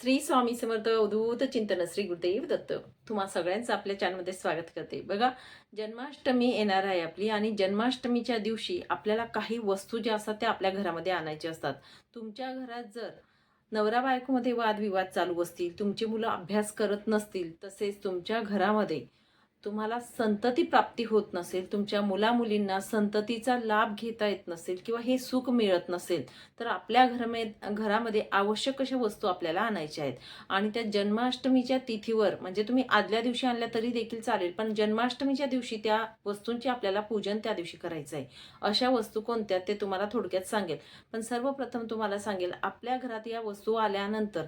श्री स्वामी समर्थ अवधूत चिंतन श्री गुरुदेव दत्त. तुम्हा सगळ्यांचं आपल्या चॅनलमध्ये स्वागत करते. बघा जन्माष्टमी येणार आहे आपली आणि जन्माष्टमीच्या दिवशी आपल्याला काही वस्तू ज्या असतात त्या आपल्या घरामध्ये आणायच्या असतात. तुमच्या घरात जर नवरा बायकोमध्ये वादविवाद चालू असतील तुमची मुलं अभ्यास करत नसतील तसेच तुमच्या घरामध्ये तुम्हाला संतती प्राप्ती होत नसेल तुमच्या मुलामुलींना संततीचा लाभ घेता येत नसेल किंवा हे सुख मिळत नसेल तर आपल्या घरमे घरामध्ये आवश्यक अशा वस्तू आपल्याला आणायच्या आहेत. आणि त्या जन्माष्टमीच्या तिथीवर म्हणजे तुम्ही आदल्या दिवशी आणल्या तरी देखील चालेल पण जन्माष्टमीच्या दिवशी त्या वस्तूंचे आपल्याला पूजन त्या दिवशी करायचं आहे. अशा वस्तू कोणत्या ते तुम्हाला थोडक्यात सांगेल. पण सर्वप्रथम तुम्हाला सांगेल आपल्या घरात या वस्तू आल्यानंतर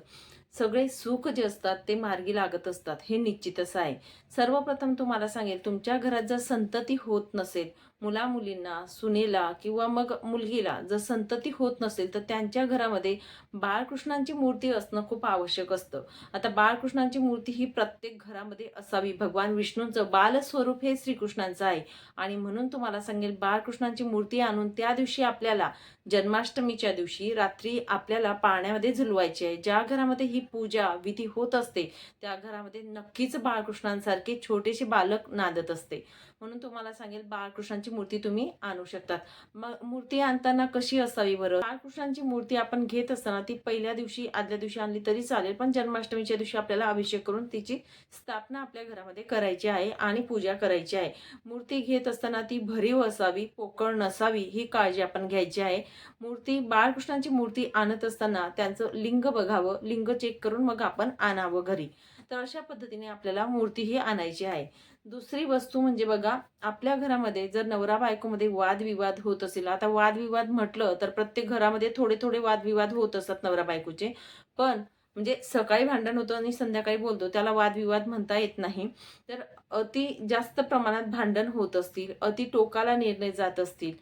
सगळे सुख जे असतात ते मार्गी लागत असतात हे निश्चितच आहे. सर्वप्रथम तुम्हाला सांगेल तुमच्या घरात जर संतती होत नसेल मुलामुलींना सुनेला किंवा मग मुलगीला जर संतती होत नसेल तर त्यांच्या घरामध्ये बाळकृष्णांची मूर्ती असणं खूप आवश्यक असतं. आता बाळकृष्णांची मूर्ती ही प्रत्येक घरामध्ये असावी. भगवान विष्णूंचं बालस्वरूप हे श्रीकृष्णांचं आहे. आणि म्हणून तुम्हाला सांगेल बाळकृष्णांची मूर्ती आणून त्या दिवशी आपल्याला जन्माष्टमीच्या दिवशी रात्री आपल्याला पाण्यामध्ये झुलवायची आहे. ज्या घरामध्ये ही पूजा विधी होत असते त्या घरामध्ये नक्कीच बाळकृष्णांसारखे छोटेसे बालक नांदत असते. म्हणून तुम्हाला सांगेल बाळकृष्णांची मूर्ती तुम्ही आणू शकतात. मग मूर्ती आणताना कशी असावी बरं? बाळकृष्णांची मूर्ती आपण घेत असताना ती पहिल्या दिवशी आदल्या दिवशी आणली तरी चालेल पण जन्माष्टमीच्या दिवशी आपल्याला अभिषेक करून तिची स्थापना आपल्या घरामध्ये करायची आहे आणि पूजा करायची आहे. मूर्ती घेत असताना ती भरीव असावी पोकळ नसावी ही काळजी आपण घ्यायची आहे. मूर्ती बाळकृष्णांची मूर्ती आणत असताना त्यांचं लिंग बघावं लिंग चेक करून मग आपण आणावं घरी. तर अशा पद्धतीने आपल्याला मूर्ती ही आणायची आहे. दुसरी वस्तू म्हणजे बघा आपल्या घरामध्ये जर नवरा बायकोमध्ये वादविवाद होत असेल आता वादविवाद म्हटलं तर प्रत्येक घरामध्ये थोडे थोडे वादविवाद होत असतात नवरा बायकोचे. पण म्हणजे सकाळी भांडण होतं आणि संध्याकाळी बोलतो त्याला वादविवाद म्हणता येत नाही. तर अति जास्त प्रमाणात भांडण होत असतील अति टोकाला निर्णय जात असतील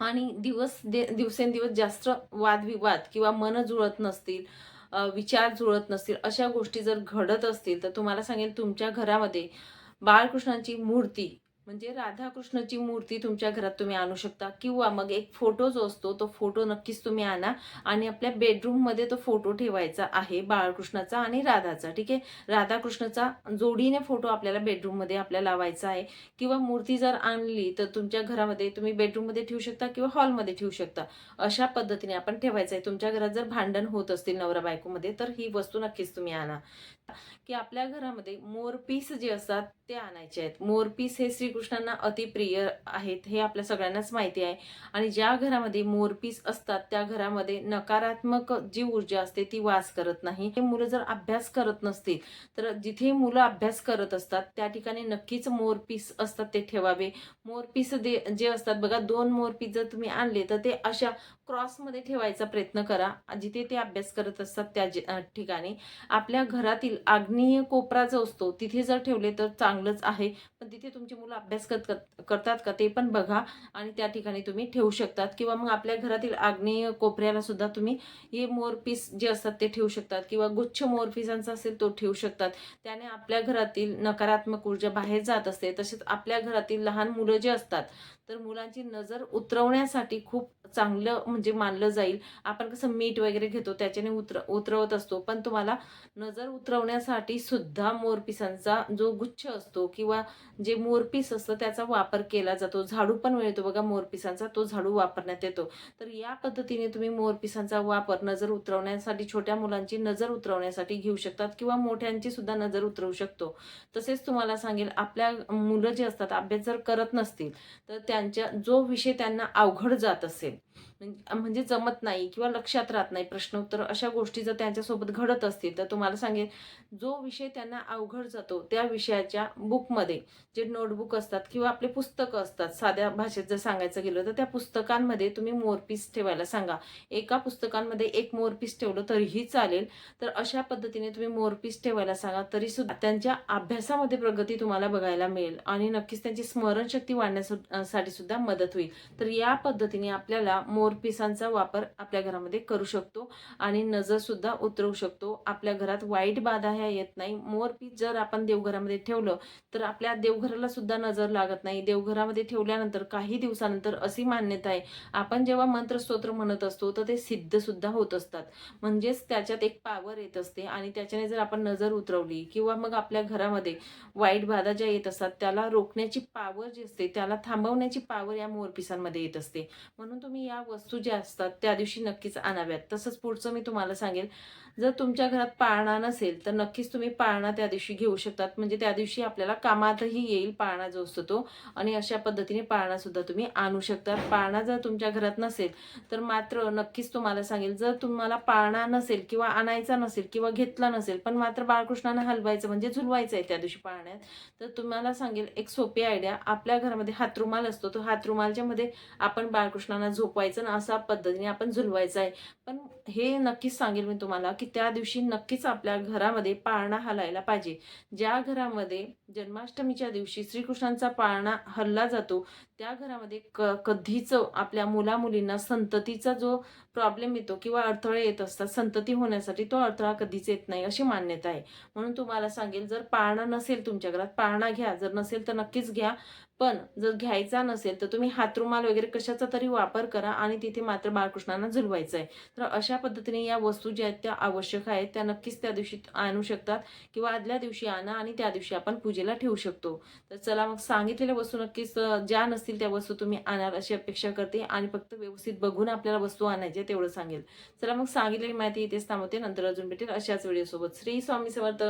आणि दिवस दे दिवसेंदिवस जास्त वादविवाद किंवा मन जुळत नसतील विचार जुळत नसतील अशा गोष्टी जर घडत असतील तर तुम्हाला सांगेल तुमच्या घरामध्ये बाळकृष्णांची मूर्ती म्हणजे राधाकृष्णाची मूर्ती तुमच्या घरात तुम्ही आणू शकता. किंवा मग एक फोटो जो असतो तो फोटो नक्कीच तुम्ही आणा आणि आपल्या बेडरूममध्ये तो फोटो ठेवायचा आहे बाळकृष्णाचा आणि राधाचा ठीक आहे? राधाकृष्णाचा जोडीने फोटो आपल्याला बेडरूममध्ये आपल्याला लावायचा आहे. किंवा मूर्ती जर आणली तर तुमच्या घरामध्ये तुम्ही बेडरूममध्ये ठेवू शकता किंवा हॉलमध्ये ठेवू शकता. अशा पद्धतीने आपण ठेवायचं आहे. तुमच्या घरात जर भांडण होत असतील नवरा बायकोमध्ये तर ही वस्तू नक्कीच तुम्ही आणा. की आपल्या घरामध्ये मोरपीस जे असतात ते आणायचे आहेत. मोरपीस हे श्रीकृष्णांना अतिप्रिय आहेत हे आपल्या सगळ्यांनाच माहिती आहे. आणि ज्या घरामध्ये मोरपीस असतात त्या घरामध्ये नकारात्मक जी ऊर्जा असते ती वास करत नाही. हे मुलं जर अभ्यास करत नसतील तर जिथे मुलं अभ्यास करत असतात त्या ठिकाणी नक्कीच मोरपीस असतात ते ठेवावे. मोरपीस दे जे असतात बघा दोन मोरपीस जर तुम्ही आणले तर ते अशा क्रॉसमध्ये ठेवायचा प्रयत्न करा. जिथे ते अभ्यास करत असतात त्या ठिकाणी. आपल्या घरातील आग्नेय कोपरा जो असतो तिथे जर ठेवले तर चांगलंच आहे. पण तिथे तुमची मुलं अभ्यास करत करतात का ते पण बघा आणि त्या ठिकाणी तुम्ही ठेवू शकतात. किंवा मग आपल्या घरातील आग्नेय कोपऱ्याला सुद्धा तुम्ही हे मोरपीस जे असतात ते ठेवू शकतात. किंवा गुच्छ मोरपिसांचा असेल तो ठेवू शकतात. त्याने आपल्या घरातील नकारात्मक ऊर्जा बाहेर जात असते. तसेच आपल्या घरातील लहान मुलं जे असतात तर मुलांची नजर उतरवण्यासाठी खूप चांगलं म्हणजे मानलं जाईल. आपण कसं मीठ वगैरे घेतो त्याच्याने उतर उतरवत असतो. पण तुम्हाला नजर उतरवण्यासाठी सुद्धा मोरपिसांचा जो गुच्छ असतो किंवा जे मोरपीस असतं त्याचा वापर केला जातो. झाडू पण मिळतो बघा मोरपिसांचा तो झाडू वापरण्यात येतो. तर या पद्धतीने तुम्ही मोरपिसांचा वापर नजर उतरवण्यासाठी छोट्या मुलांची नजर उतरवण्यासाठी घेऊ शकतात किंवा मोठ्यांची सुद्धा नजर उतरवू शकतो. तसेच तुम्हाला सांगेल आपल्या मुलं जे असतात अभ्यास जर करत नसतील तर त्यांच्या जो विषय त्यांना अवघड जात असेल म्हणजे जमत नाही किंवा लक्षात राहत नाही प्रश्न उत्तर अशा गोष्टी जर त्यांच्यासोबत घडत असतील तर तुम्हाला सांगेन जो विषय त्यांना अवघड जातो त्या विषयाच्या बुकमध्ये जे नोटबुक असतात किंवा आपले पुस्तकं असतात साध्या भाषेत जर सांगायचं गेलं तर त्या पुस्तकांमध्ये तुम्ही मोरपीस ठेवायला सांगा. एका पुस्तकांमध्ये एक मोरपीस ठेवलं तरीही चालेल तर अशा पद्धतीने तुम्ही मोरपीस ठेवायला सांगा तरी सुद्धा त्यांच्या अभ्यासामध्ये प्रगती तुम्हाला बघायला मिळेल आणि नक्कीच त्यांची स्मरणशक्ती वाढण्यासाठी सुद्धा मदत होईल. तर या पद्धतीने आपल्याला मोर मोरपिसांचा वापर आपल्या घरामध्ये करू शकतो. आणि नजरसुद्धा उतरवू शकतो. आपल्या घरात वाईट बाधा ह्या येत नाही. मोरपीस जर आपण देवघरामध्ये ठेवलं तर आपल्या देवघराला सुद्धा नजर लागत नाही. देवघरामध्ये ठेवल्यानंतर काही दिवसानंतर अशी मान्यता आहे. आपण जेव्हा मंत्रस्तोत्र म्हणत असतो तर ते सिद्ध सुद्धा होत असतात. म्हणजेच त्याच्यात एक पावर येत असते. आणि त्याच्याने जर आपण नजर उतरवली किंवा मग आपल्या घरामध्ये वाईट बाधा ज्या येत असतात त्याला रोखण्याची पावर जी असते त्याला थांबवण्याची पावर या मोरपिसांमध्ये येत असते. म्हणून तुम्ही या वस्तू वस्तू ज्या असतात त्या दिवशी नक्कीच आणाव्यात. तसंच पुढचं मी तुम्हाला सांगेल जर तुमच्या घरात पाळणा नसेल तर नक्कीच तुम्ही पाळणा त्या दिवशी घेऊ शकतात. म्हणजे त्या दिवशी आपल्याला कामातही येईल पाळणा जो असतो तो आणि अशा पद्धतीने पाळणा सुद्धा तुम्ही आणू शकता. पाळणा जर तुमच्या घरात नसेल तर मात्र नक्कीच तुम्हाला सांगेल जर तुम्हाला पाळणा नसेल किंवा आणायचा नसेल किंवा घेतला नसेल पण मात्र बाळकृष्णानं हलवायचं म्हणजे झुलवायचं आहे त्या दिवशी पाळण्यात तर तुम्हाला सांगेल एक सोपी आयडिया आपल्या घरामध्ये हातरुमाल असतो. तो हातरुमालच्या मध्ये आपण बाळकृष्णांना झोपवायचं ना असा पद्धतीने आपण झुलवायचं आहे. पण हे नक्कीच सांगेल मी तुम्हाला की त्या दिवशी नक्कीच आपल्या घरामध्ये पाळणा हलायला पाहिजे. ज्या घरामध्ये जन्माष्टमीच्या दिवशी श्रीकृष्णांचा पाळणा हल्ला जातो त्या घरामध्ये क कधीच आपल्या मुलामुलींना संततीचा जो प्रॉब्लेम येतो किंवा अडथळे येत असतात संतती होण्यासाठी तो अडथळा कधीच येत नाही अशी मान्यता आहे. म्हणून तुम्हाला सांगेल जर पाळणा नसेल तुमच्या घरात पाळणा घ्या. जर नसेल तर नक्कीच घ्या. पण जर घ्यायचा नसेल तर तुम्ही हातरुमाल वगैरे कशाचा तरी वापर करा आणि तिथे मात्र बाळकृष्णांना झुलवायचं आहे. तर अशा पद्धतीने या वस्तू ज्या आहेत त्या आवश्यक आहेत. त्या नक्कीच त्या दिवशी आणू शकतात किंवा आदल्या दिवशी आणा आणि त्या दिवशी आपण पूजेला ठेवू शकतो. तर चला मग सांगितलेल्या वस्तू नक्कीच ज्या नसतील त्या वस्तू तुम्ही आणाल अशी अपेक्षा करते आणि फक्त व्यवस्थित बघून आपल्याला वस्तू आणायच्या तेवढं सांगेल. चला मग सांगितलेली माहिती इथेच थांबवते. नंतर अजून भेटेल अशाच व्हिडिओसोबत श्री स्वामी समर्थ.